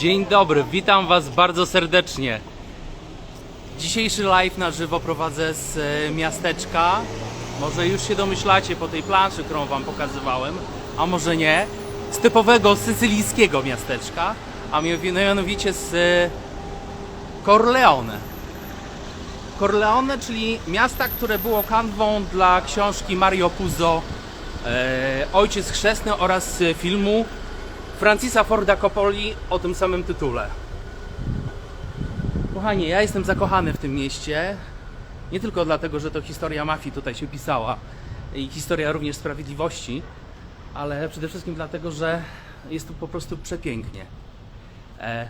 Dzień dobry, witam Was bardzo serdecznie. Dzisiejszy live na żywo prowadzę z e, miasteczka. Może już się domyślacie po tej planszy, którą Wam pokazywałem, a może nie. Z typowego sycylijskiego miasteczka, a mianowicie z e, Corleone. Corleone, czyli miasta, które było kanwą dla książki Mario Puzo Ojciec Chrzestny oraz e, filmu Francisa Forda Coppoli o tym samym tytule. Kochani, ja jestem zakochany w tym mieście. Nie tylko dlatego, że to historia mafii tutaj się pisała i historia również sprawiedliwości, ale przede wszystkim dlatego, że jest tu po prostu przepięknie. E,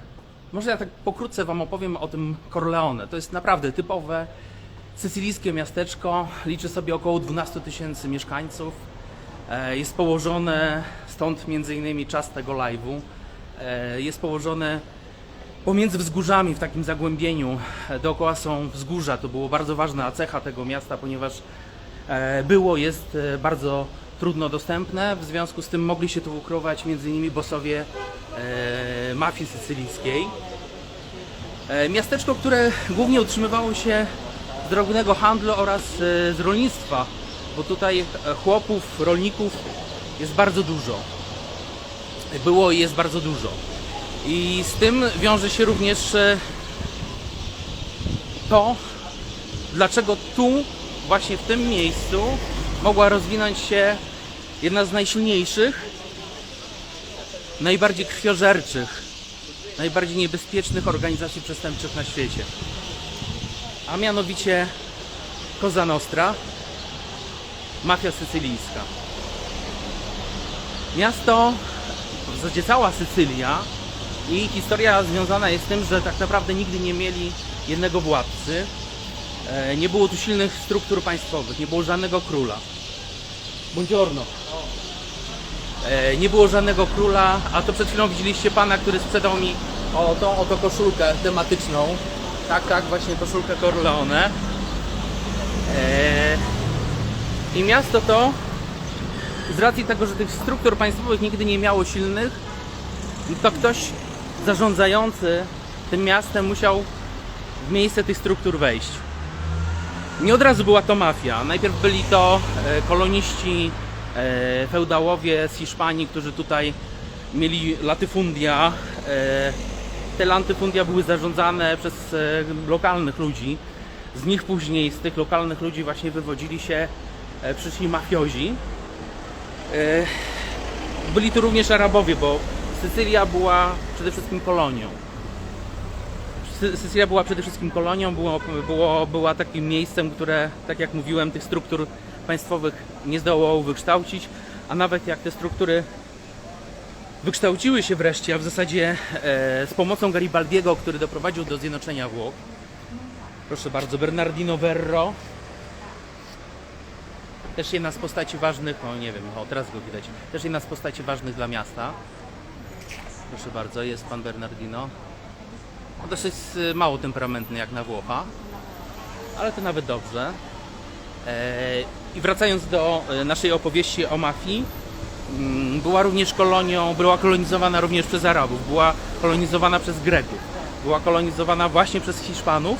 może ja tak pokrótce Wam opowiem o tym Corleone. To jest naprawdę typowe sycylijskie miasteczko. Liczy sobie około 12 tysięcy mieszkańców. E, Jest położone, stąd między innymi czas tego live'u, e, jest położone pomiędzy wzgórzami w takim zagłębieniu. E, Dookoła są wzgórza, to było bardzo ważna cecha tego miasta, ponieważ było, jest bardzo trudno dostępne, w związku z tym mogli się tu ukrywać między innymi bossowie e, mafii sycylijskiej. Miasteczko, które głównie utrzymywało się z drobnego handlu oraz z rolnictwa, bo tutaj e, chłopów, rolników jest bardzo dużo. Było i jest bardzo dużo. I z tym wiąże się również e, to, dlaczego tu, właśnie w tym miejscu, mogła rozwinąć się jedna z najsilniejszych, najbardziej krwiożerczych, najbardziej niebezpiecznych organizacji przestępczych na świecie. A mianowicie Cosa Nostra, mafia sycylijska. Miasto, w zasadzie cała Sycylia i historia związana jest z tym, że tak naprawdę nigdy nie mieli jednego władcy. E, Nie było tu silnych struktur państwowych, nie było żadnego króla. Buongiorno. E, Nie było żadnego króla, a to przed chwilą widzieliście pana, który sprzedał mi o tą oto koszulkę tematyczną. Tak, tak, właśnie koszulkę Corleone. E, I miasto to z racji tego, że tych struktur państwowych nigdy nie miało silnych, to ktoś zarządzający tym miastem musiał w miejsce tych struktur wejść. Nie od razu była to mafia. Najpierw byli to e, koloniści, e, feudałowie z Hiszpanii, którzy tutaj mieli latyfundia. E, te latyfundia były zarządzane przez lokalnych ludzi. Z nich później, z tych lokalnych ludzi właśnie wywodzili się przyszli mafiozi. E, byli tu również Arabowie, bo Sycylia była przede wszystkim kolonią. Sy- Sycylia była przede wszystkim kolonią, było, było, była takim miejscem, które, tak jak mówiłem, tych struktur państwowych nie zdołało wykształcić, a nawet jak te struktury wykształciły się wreszcie, a w zasadzie e, z pomocą Garibaldiego, który doprowadził do zjednoczenia Włoch. Proszę bardzo, Bernardino Verro, też jedna z postaci ważnych, o nie wiem, o teraz go widać, też jedna z postaci ważnych dla miasta. Proszę bardzo, jest pan Bernardino. On dosyć y, mało temperamentny jak na Włocha, ale to nawet dobrze. E, I wracając do e, naszej opowieści o mafii, mm, była również kolonią, była kolonizowana również przez Arabów, była kolonizowana przez Greków, była kolonizowana właśnie przez Hiszpanów.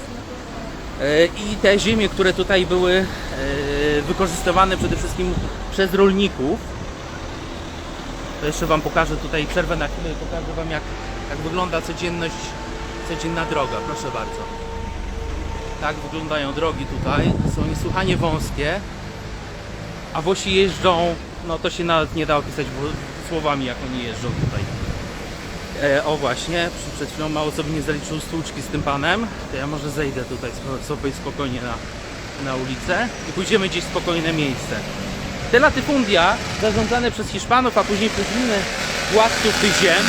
E, I te ziemie, które tutaj były wykorzystywane przede wszystkim przez rolników, to jeszcze Wam pokażę tutaj przerwę na chwilę i pokażę Wam jak, jak wygląda codzienność, codzienna droga. Proszę bardzo. Tak wyglądają drogi tutaj. Są niesłychanie wąskie. A Włosi jeżdżą, no to się nawet nie da opisać słowami jak oni jeżdżą tutaj. E, o właśnie, przed chwilą mało sobie nie zaliczył stłuczki z tym panem. To ja może zejdę tutaj sobie spokojnie na, na ulicę i pójdziemy gdzieś w spokojne miejsce. Te latyfundia zarządzane przez Hiszpanów, a później przez innych władców tych ziem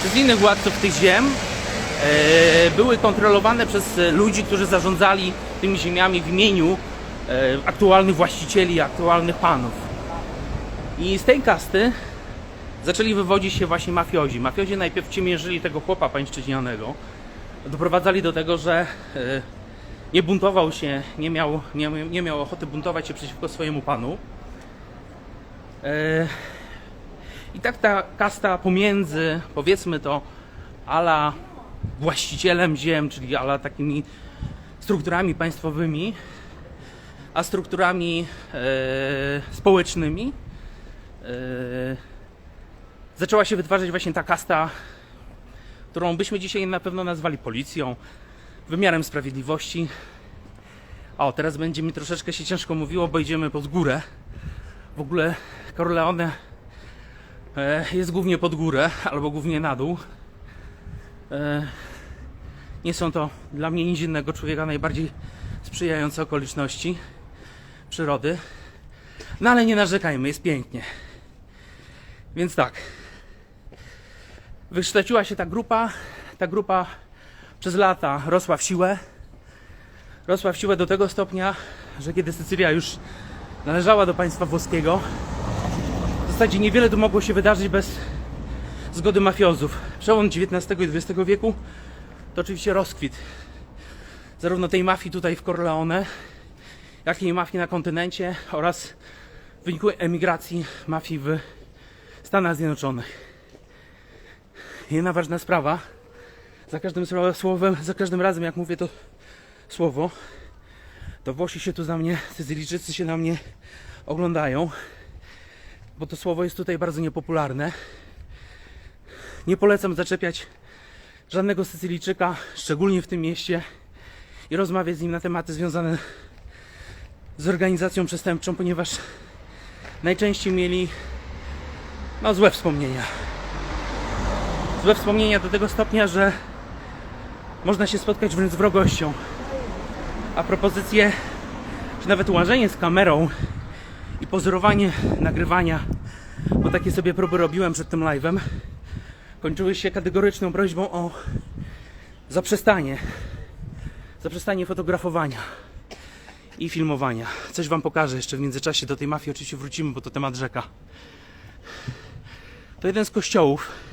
przez innych władców tych ziem e, były kontrolowane przez e, ludzi, którzy zarządzali tymi ziemiami w imieniu e, aktualnych właścicieli, aktualnych panów. I z tej kasty zaczęli wywodzić się właśnie mafiozi. Mafiozi najpierw ciemiężyli tego chłopa pańszczyźnianego. Doprowadzali do tego, że e, nie buntował się, nie miał, nie, nie miał ochoty buntować się przeciwko swojemu panu. E, I tak ta kasta pomiędzy, powiedzmy to, ala właścicielem ziem, czyli ala takimi strukturami państwowymi, a strukturami e, społecznymi, e, zaczęła się wytwarzać właśnie ta kasta, którą byśmy dzisiaj na pewno nazwali policją, wymiarem sprawiedliwości. O, teraz będzie mi troszeczkę się ciężko mówiło, bo idziemy pod górę. W ogóle Corleone e, jest głównie pod górę, albo głównie na dół. E, nie są to dla mnie nic innego człowieka najbardziej sprzyjające okoliczności przyrody. No ale nie narzekajmy, jest pięknie. Więc tak. Wykształciła się ta grupa. Ta grupa przez lata rosła w siłę. Rosła w siłę do tego stopnia, że kiedy Sycylia już należała do państwa włoskiego, w zasadzie niewiele tu mogło się wydarzyć bez zgody mafiozów. Przełom XIX i XX wieku to oczywiście rozkwit zarówno tej mafii tutaj w Corleone, jak i mafii na kontynencie oraz w wyniku emigracji mafii w Stanach Zjednoczonych. Jedna ważna sprawa, za każdym sło- słowem, za każdym razem jak mówię to słowo, to Włosi się tu za mnie, Sycylijczycy się na mnie oglądają, bo to słowo jest tutaj bardzo niepopularne. Nie polecam zaczepiać żadnego Sycylijczyka, szczególnie w tym mieście, i rozmawiać z nim na tematy związane z organizacją przestępczą, ponieważ najczęściej mieli no, złe wspomnienia. Złe wspomnienia do tego stopnia, że można się spotkać wręcz z wrogością. A propozycje, czy nawet łażenie z kamerą i pozorowanie nagrywania, bo takie sobie próby robiłem przed tym live'em, kończyły się kategoryczną prośbą o zaprzestanie zaprzestanie fotografowania i filmowania. Coś Wam pokażę jeszcze w międzyczasie. Do tej mafii oczywiście wrócimy, bo to temat rzeka. To jeden z kościołów.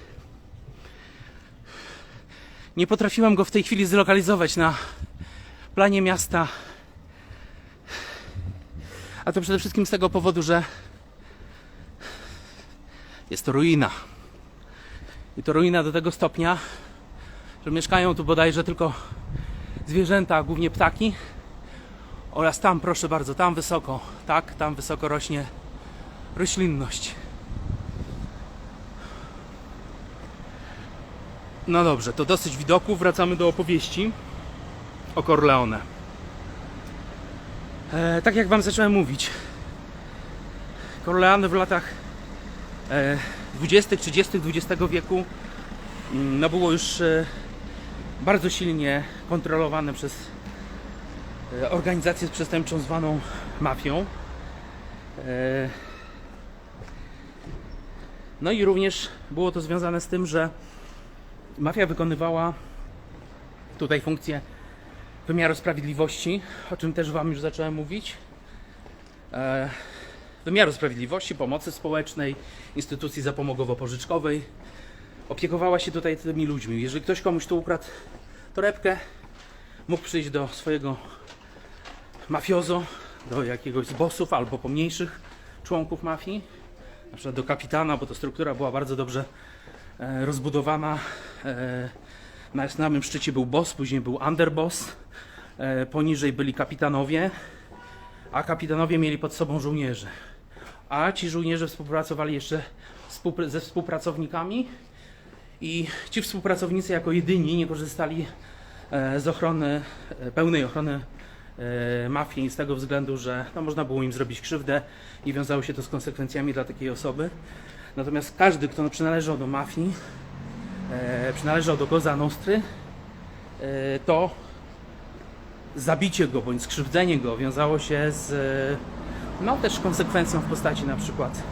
Nie potrafiłem go w tej chwili zlokalizować na planie miasta. A to przede wszystkim z tego powodu, że jest to ruina. I to ruina do tego stopnia, że mieszkają tu bodajże tylko zwierzęta, głównie ptaki. Oraz tam, proszę bardzo, tam wysoko, tak, tam wysoko rośnie roślinność. No dobrze, to dosyć widoków. Wracamy do opowieści o Corleone. E, tak jak Wam zacząłem mówić, Corleone w latach e, 20., 30. XX wieku mm, no było już e, bardzo silnie kontrolowane przez e, organizację przestępczą zwaną mafią. E, No i również było to związane z tym, że mafia wykonywała tutaj funkcję wymiaru sprawiedliwości, o czym też Wam już zacząłem mówić. E, Wymiaru sprawiedliwości, pomocy społecznej, instytucji zapomogowo-pożyczkowej. Opiekowała się tutaj tymi ludźmi. Jeżeli ktoś komuś tu ukradł torebkę, mógł przyjść do swojego mafiozo, do jakiegoś z bossów albo pomniejszych członków mafii, na przykład do kapitana, bo to struktura była bardzo dobrze e, rozbudowana. E, na samym szczycie był boss, później był underboss, e, poniżej byli kapitanowie, a kapitanowie mieli pod sobą żołnierzy. A ci żołnierze współpracowali jeszcze ze współpracownikami i ci współpracownicy jako jedyni nie korzystali e, z ochrony, pełnej ochrony mafii z tego względu, że no, można było im zrobić krzywdę i wiązało się to z konsekwencjami dla takiej osoby. Natomiast każdy, kto przynależał do mafii, przynależał do Goza Nostry, e, to zabicie go bądź skrzywdzenie go wiązało się z e, no też konsekwencją w postaci na przykład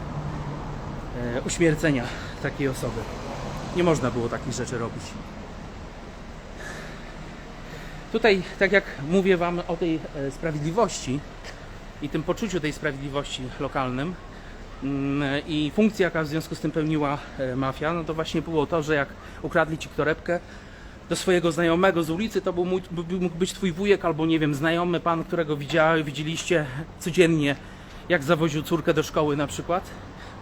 e, uśmiercenia takiej osoby. Nie można było takich rzeczy robić. Tutaj, tak jak mówię Wam o tej e, sprawiedliwości i tym poczuciu tej sprawiedliwości lokalnym i funkcji, jaka w związku z tym pełniła e, mafia, no to właśnie było to, że jak ukradli Ci torebkę, do swojego znajomego z ulicy, to był mój, mógł być twój wujek albo nie wiem, znajomy pan, którego widziałem, widzieliście codziennie, jak zawoził córkę do szkoły na przykład.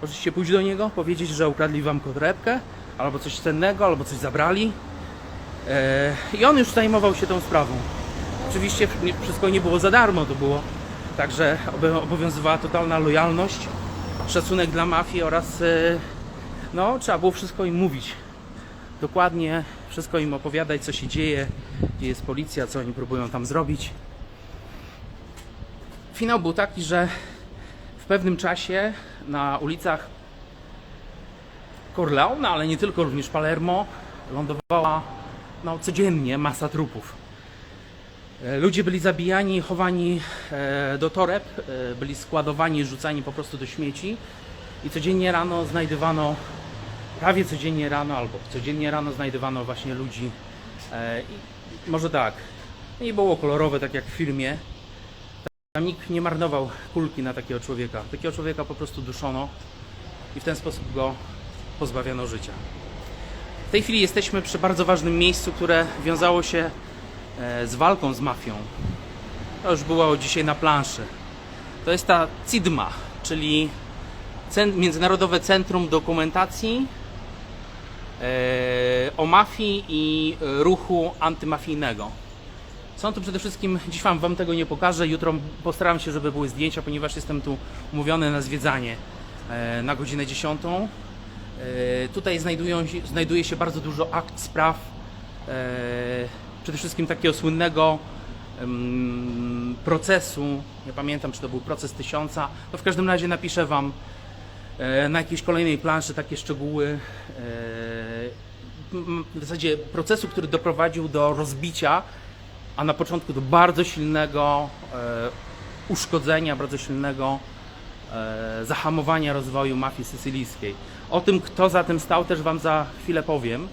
Możecie pójść do niego, powiedzieć, że ukradli wam torebkę, albo coś cennego, albo coś zabrali. E, I on już zajmował się tą sprawą. Oczywiście wszystko nie było za darmo, to było także obo- obowiązywała totalna lojalność, szacunek dla mafii oraz e, no, trzeba było wszystko im mówić. Dokładnie wszystko im opowiadać, co się dzieje, gdzie jest policja, co oni próbują tam zrobić. Finał był taki, że w pewnym czasie na ulicach Corleone, ale nie tylko, również Palermo, lądowała no, codziennie masa trupów. E, Ludzie byli zabijani, chowani e, do toreb, e, byli składowani, rzucani po prostu do śmieci i codziennie rano znajdywano, prawie codziennie rano albo codziennie rano znajdywano właśnie ludzi. I może tak, nie było kolorowe tak jak w filmie. Tam nikt nie marnował kulki na takiego człowieka. Takiego człowieka po prostu duszono i w ten sposób go pozbawiano życia. W tej chwili jesteśmy przy bardzo ważnym miejscu, które wiązało się z walką z mafią. To już było dzisiaj na planszy. To jest ta CIDMA, czyli Międzynarodowe Centrum Dokumentacji e, o mafii i ruchu antymafijnego. Są tu przede wszystkim, dziś wam, tego nie pokażę, jutro postaram się, żeby były zdjęcia, ponieważ jestem tu umówiony na zwiedzanie e, na godzinę 10. E, Tutaj znajdują, znajduje się bardzo dużo akt spraw, przede wszystkim takiego słynnego em, procesu, nie pamiętam czy to był proces tysiąca, no w każdym razie napiszę Wam e, na jakiejś kolejnej planszy takie szczegóły e, w zasadzie procesu, który doprowadził do rozbicia, a na początku do bardzo silnego e, uszkodzenia, bardzo silnego e, zahamowania rozwoju mafii sycylijskiej. O tym, kto za tym stał, też Wam za chwilę powiem,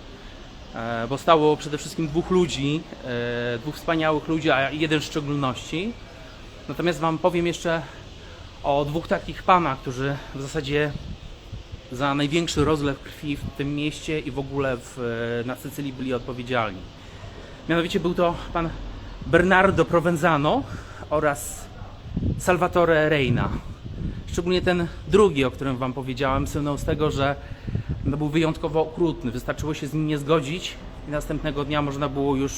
bo stało przede wszystkim dwóch ludzi, e, dwóch wspaniałych ludzi, a jeden w szczególności. Natomiast Wam powiem jeszcze o dwóch takich panach, którzy w zasadzie za największy rozlew krwi w tym mieście i w ogóle w, e, na Sycylii byli odpowiedzialni. Mianowicie był to pan Bernardo Provenzano oraz Salvatore Reina. Szczególnie ten drugi, o którym Wam powiedziałem, słynął z tego, że no, był wyjątkowo okrutny. Wystarczyło się z nim nie zgodzić i następnego dnia można było już,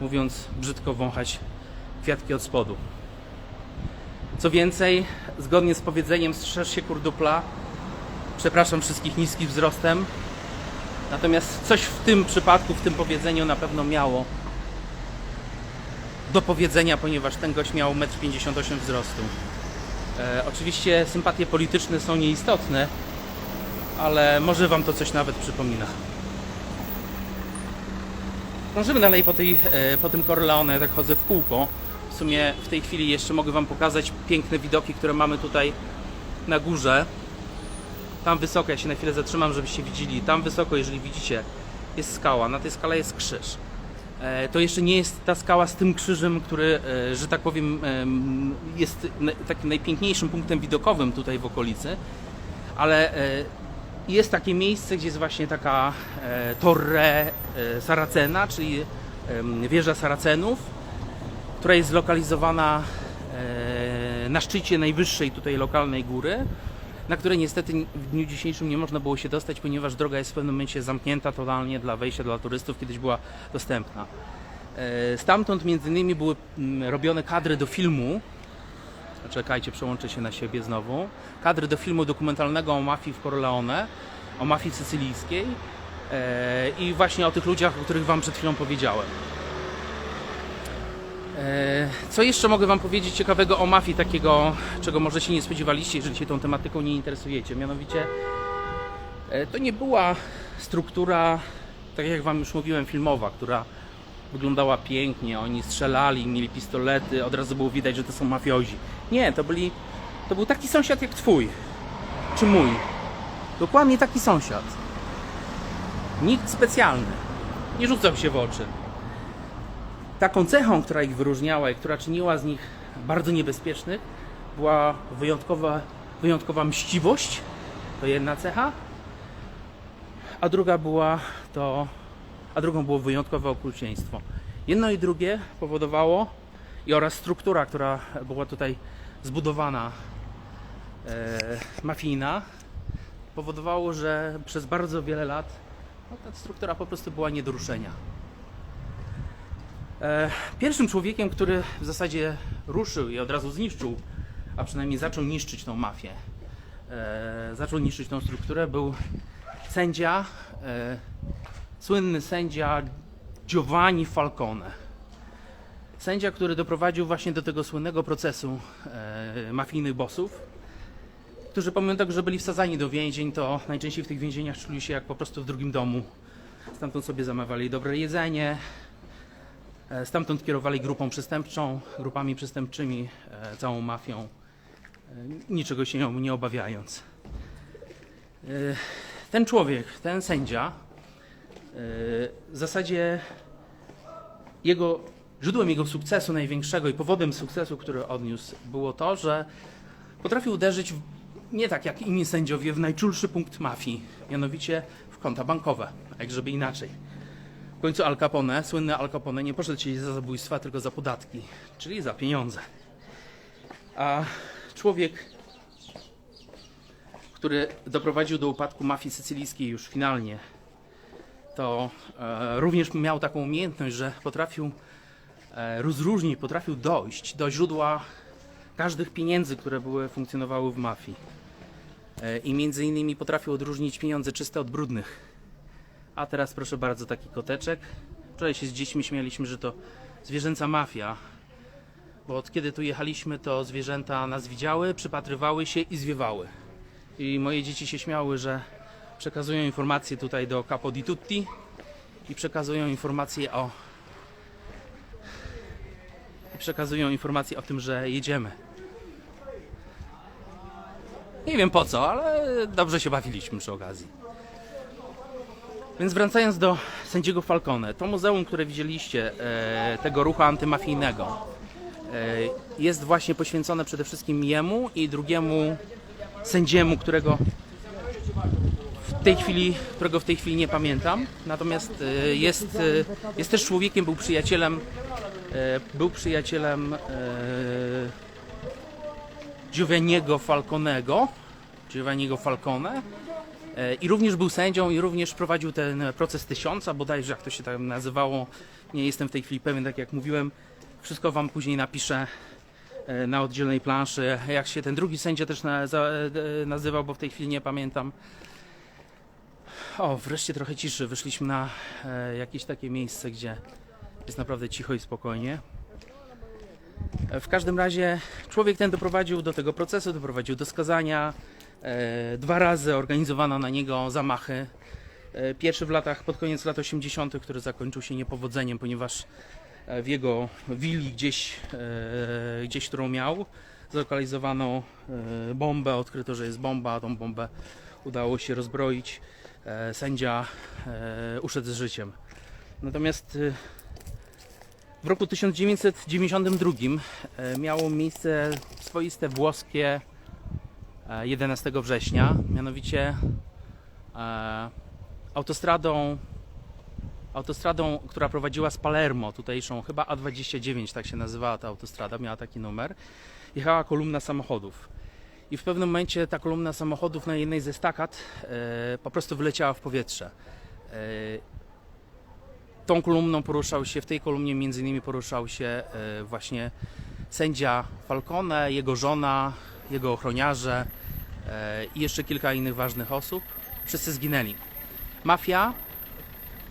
mówiąc brzydko, wąchać kwiatki od spodu. Co więcej, zgodnie z powiedzeniem strzeż się kurdupla, przepraszam wszystkich niskich wzrostem, natomiast coś w tym przypadku, w tym powiedzeniu na pewno miało do powiedzenia, ponieważ ten gość miał 1,58 m wzrostu. E, oczywiście sympatie polityczne są nieistotne, ale może Wam to coś nawet przypomina. Krążymy dalej po, tej, e, po tym Corleone, tak chodzę w kółko. W sumie w tej chwili jeszcze mogę Wam pokazać piękne widoki, które mamy tutaj na górze. Tam wysoko, ja się na chwilę zatrzymam, żebyście widzieli. Tam wysoko, jeżeli widzicie, jest skała. Na tej skale jest krzyż. E, To jeszcze nie jest ta skała z tym krzyżem, który, e, że tak powiem, em, jest takim najpiękniejszym punktem widokowym tutaj w okolicy, ale jest takie miejsce, gdzie jest właśnie taka e, torre e, Saracena, czyli wieża Saracenów, która jest zlokalizowana e, na szczycie najwyższej tutaj lokalnej góry, na której niestety w dniu dzisiejszym nie można było się dostać, ponieważ droga jest w pewnym momencie zamknięta totalnie dla wejścia dla turystów, kiedyś była dostępna. Stamtąd między innymi były mm, robione kadry do filmu. Czekajcie, przełączę się na siebie znowu. Kadry do filmu dokumentalnego o mafii w Corleone, o mafii sycylijskiej e, i właśnie o tych ludziach, o których Wam przed chwilą powiedziałem. E, Co jeszcze mogę Wam powiedzieć ciekawego o mafii, takiego, czego może się nie spodziewaliście, jeżeli się tą tematyką nie interesujecie? Mianowicie, e, to nie była struktura, tak jak Wam już mówiłem, filmowa, która wyglądała pięknie, oni strzelali, mieli pistolety, od razu było widać, że to są mafiozi. Nie, to byli, to był taki sąsiad jak Twój, czy mój. Dokładnie taki sąsiad. Nikt specjalny. Nie rzucał się w oczy taką cechą, która ich wyróżniała i która czyniła z nich bardzo niebezpiecznych, była wyjątkowa, wyjątkowa mściwość. To jedna cecha. A druga była to a drugą było wyjątkowe okrucieństwo. Jedno i drugie powodowało i oraz struktura, która była tutaj zbudowana e, mafijna, powodowało, że przez bardzo wiele lat no, ta struktura po prostu była nie do ruszenia. E, Pierwszym człowiekiem, który w zasadzie ruszył i od razu zniszczył, a przynajmniej zaczął niszczyć tą mafię, e, zaczął niszczyć tą strukturę, był sędzia, e, słynny sędzia Giovanni Falcone. Sędzia, który doprowadził właśnie do tego słynnego procesu e, mafijnych bossów, którzy pomimo tego, że byli wsadzani do więzień, to najczęściej w tych więzieniach czuli się jak po prostu w drugim domu. Stamtąd sobie zamawiali dobre jedzenie, e, stamtąd kierowali grupą przestępczą, grupami przestępczymi, e, całą mafią, e, niczego się nie- nie obawiając. E, Ten człowiek, ten sędzia, e, w zasadzie jego źródłem jego sukcesu największego i powodem sukcesu, który odniósł, było to, że potrafił uderzyć w, nie tak jak inni sędziowie w najczulszy punkt mafii, mianowicie w konta bankowe, jak żeby inaczej. W końcu Al Capone, słynny Al Capone, nie poszedł siedzieć za zabójstwa, tylko za podatki, czyli za pieniądze. A człowiek, który doprowadził do upadku mafii sycylijskiej już finalnie, to e, również miał taką umiejętność, że potrafił e, rozróżnić, potrafił dojść do źródła każdych pieniędzy, które były, funkcjonowały w mafii. E, I między innymi potrafił odróżnić pieniądze czyste od brudnych. A teraz proszę bardzo taki koteczek. Wczoraj się z dziećmi śmialiśmy, że to zwierzęca mafia. Bo od kiedy tu jechaliśmy, to zwierzęta nas widziały, przypatrywały się i zwiewały. I moje dzieci się śmiały, że przekazują informacje tutaj do Capo di Tutti i przekazują informacje o i przekazują informacje o tym, że jedziemy. Nie wiem po co, ale dobrze się bawiliśmy przy okazji. Więc wracając do sędziego Falcone, to muzeum, które widzieliście, e, tego ruchu antymafijnego, e, jest właśnie poświęcone przede wszystkim jemu i drugiemu sędziemu, którego w tej chwili, którego w tej chwili nie pamiętam. Natomiast e, jest, jest też człowiekiem, był przyjacielem, był przyjacielem e, Giovanniego Falconego, Giovanniego Falcone e, i również był sędzią i również prowadził ten proces tysiąca, bodajże jak to się tam nazywało, nie jestem w tej chwili pewien, tak jak mówiłem, wszystko wam później napiszę e, na oddzielnej planszy, jak się ten drugi sędzia też e, nazywał, bo w tej chwili nie pamiętam. O, wreszcie trochę ciszy, wyszliśmy na e, jakieś takie miejsce, gdzie jest naprawdę cicho i spokojnie. E, W każdym razie człowiek ten doprowadził do tego procesu, doprowadził do skazania. E, Dwa razy organizowano na niego zamachy. E, Pierwszy w latach, pod koniec lat 80., który zakończył się niepowodzeniem, ponieważ w jego willi gdzieś, gdzieś którą miał, zlokalizowano bombę, odkryto, że jest bomba, tą bombę udało się rozbroić. Sędzia uszedł z życiem. Natomiast w roku 1992 e, miało miejsce swoiste włoskie e, 11 września, mianowicie e, autostradą, autostradą, która prowadziła z Palermo, tutejszą chyba A29, tak się nazywała ta autostrada, miała taki numer, jechała kolumna samochodów. I w pewnym momencie ta kolumna samochodów na jednej ze stakad e, po prostu wyleciała w powietrze. Tą kolumną poruszał się, w tej kolumnie między innymi poruszał się e, właśnie sędzia Falcone, jego żona, jego ochroniarze e, i jeszcze kilka innych ważnych osób. Wszyscy zginęli. Mafia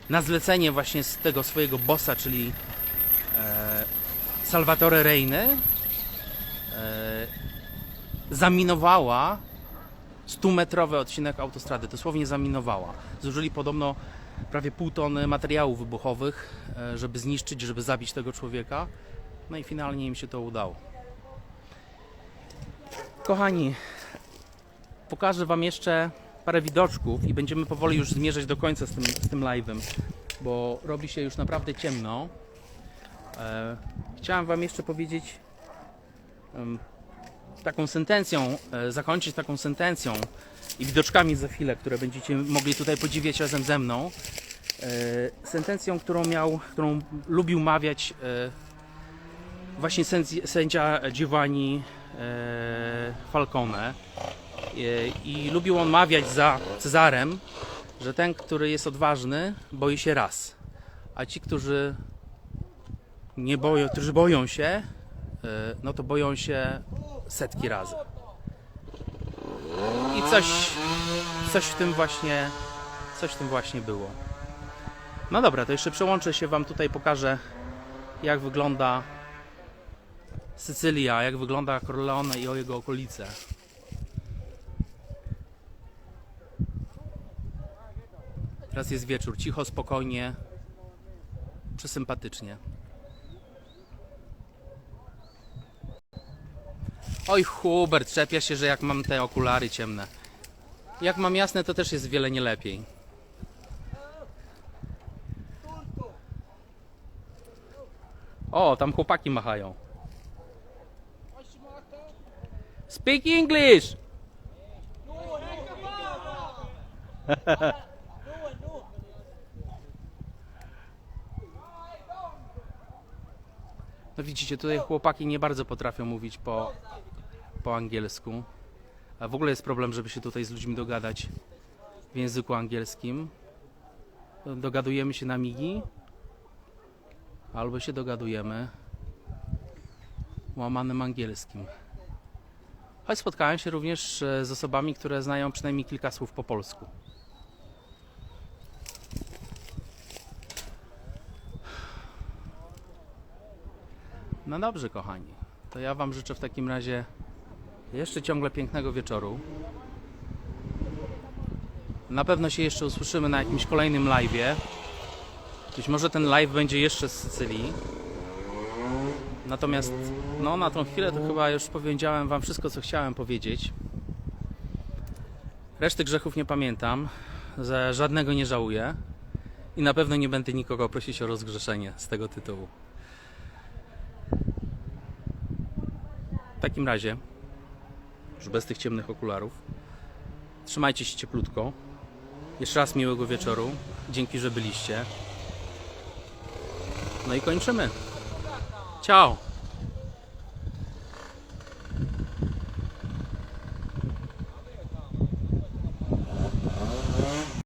na zlecenie właśnie z tego swojego bossa, czyli e, Salvatore Reiny, zaminowała 100-metrowy odcinek autostrady, dosłownie zaminowała. Zużyli podobno prawie pół tony materiałów wybuchowych, e, żeby zniszczyć, żeby zabić tego człowieka. No i finalnie im się to udało. Kochani, pokażę Wam jeszcze parę widoczków i będziemy powoli już zmierzać do końca z tym, z tym live'em, bo robi się już naprawdę ciemno. E, chciałem Wam jeszcze powiedzieć em, taką sentencją, e, zakończyć taką sentencją i widoczkami za chwilę, które będziecie mogli tutaj podziwiać razem ze mną. e, sentencją, którą miał, którą lubił mawiać e, właśnie sędzi- sędzia Giovanni e, Falcone. I lubił on mawiać za Cezarem, że ten, który jest odważny, boi się raz, a ci, którzy nie boją, którzy boją się, no to boją się setki razy. I coś, coś w tym właśnie, coś w tym właśnie było. No dobra, to jeszcze przełączę się Wam tutaj, pokażę jak wygląda Sycylia, jak wygląda Corleone i o jego okolice. Teraz jest wieczór, cicho, spokojnie, przesympatycznie. Oj, Hubert, czepia się, że jak mam te okulary ciemne. Jak mam jasne, to też jest wiele nie lepiej. O, tam chłopaki machają. Speak English! No widzicie, tutaj chłopaki nie bardzo potrafią mówić po, po angielsku. A w ogóle jest problem, żeby się tutaj z ludźmi dogadać w języku angielskim. Dogadujemy się na migi, albo się dogadujemy łamanym angielskim. Choć spotkałem się również e, z osobami, które znają przynajmniej kilka słów po polsku. No dobrze, kochani. To ja Wam życzę w takim razie jeszcze ciągle pięknego wieczoru. Na pewno się jeszcze usłyszymy na jakimś kolejnym live'ie. Być może ten live będzie jeszcze z Sycylii. Natomiast no na tą chwilę to chyba już powiedziałem wam wszystko co chciałem powiedzieć. Reszty grzechów nie pamiętam, że żadnego nie żałuję i na pewno nie będę nikogo prosić o rozgrzeszenie z tego tytułu. W takim razie, już bez tych ciemnych okularów, trzymajcie się cieplutko. Jeszcze raz miłego wieczoru. Dzięki, że byliście. No i kończymy. Ciao!